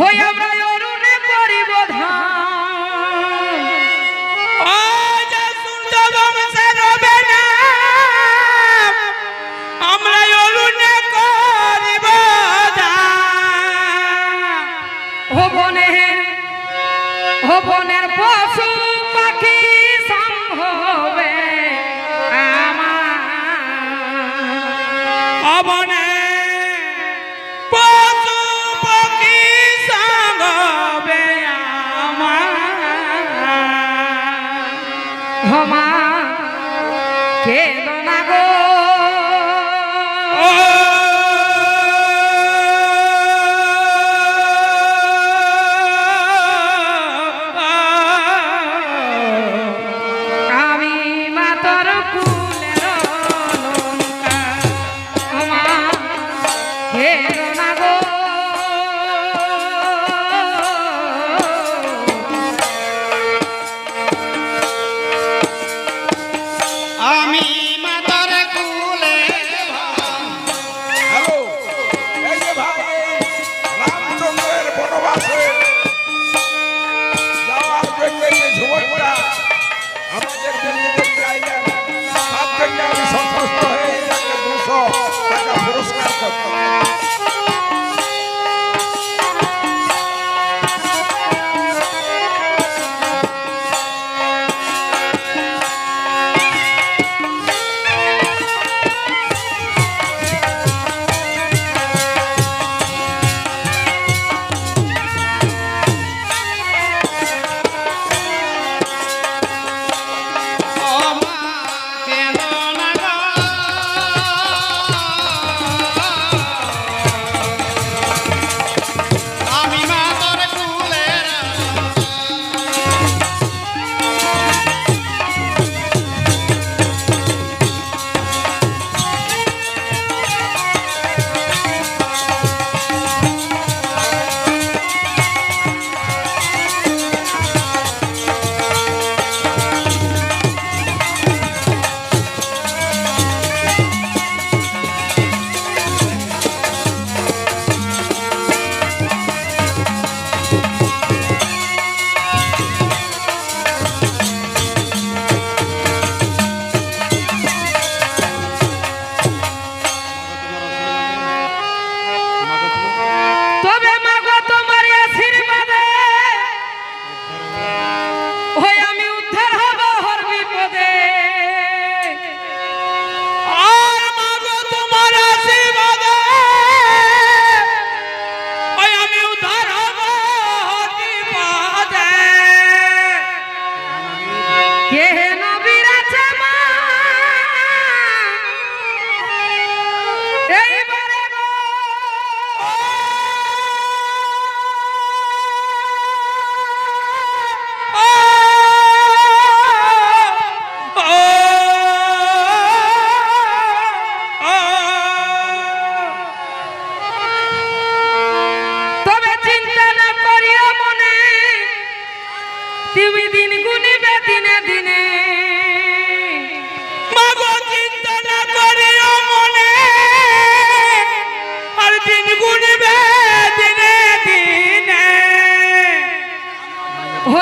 হই আমরা অরুণে করিব ধান আমরা অরুণে করিব ধান হবনে হবনের পশু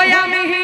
Maria, Maria.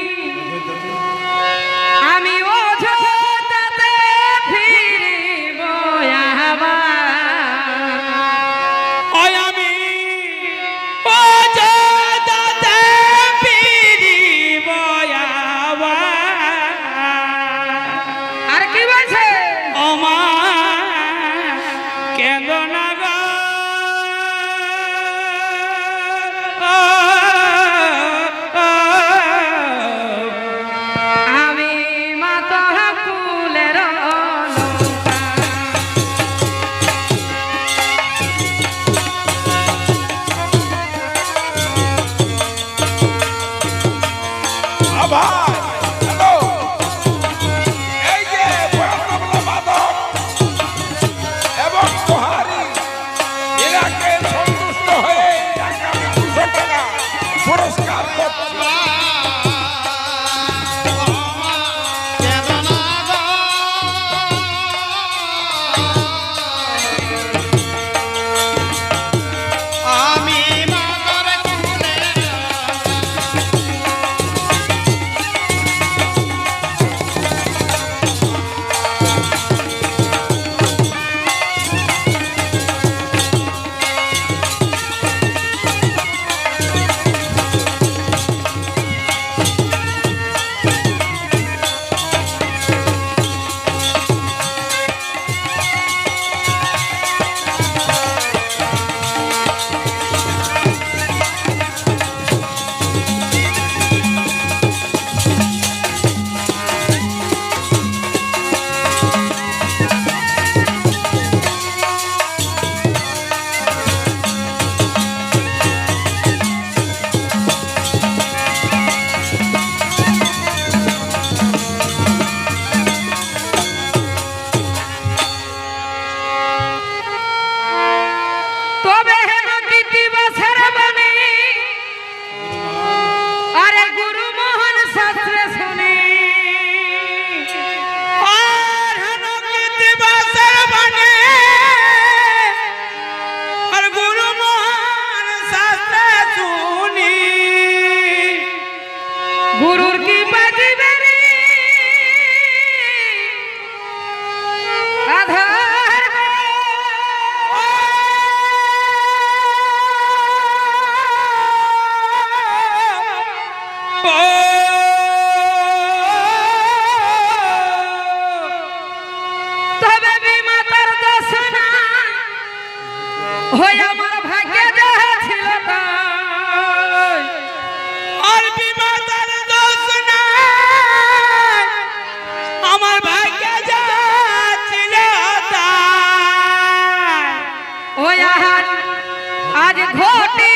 ঘটে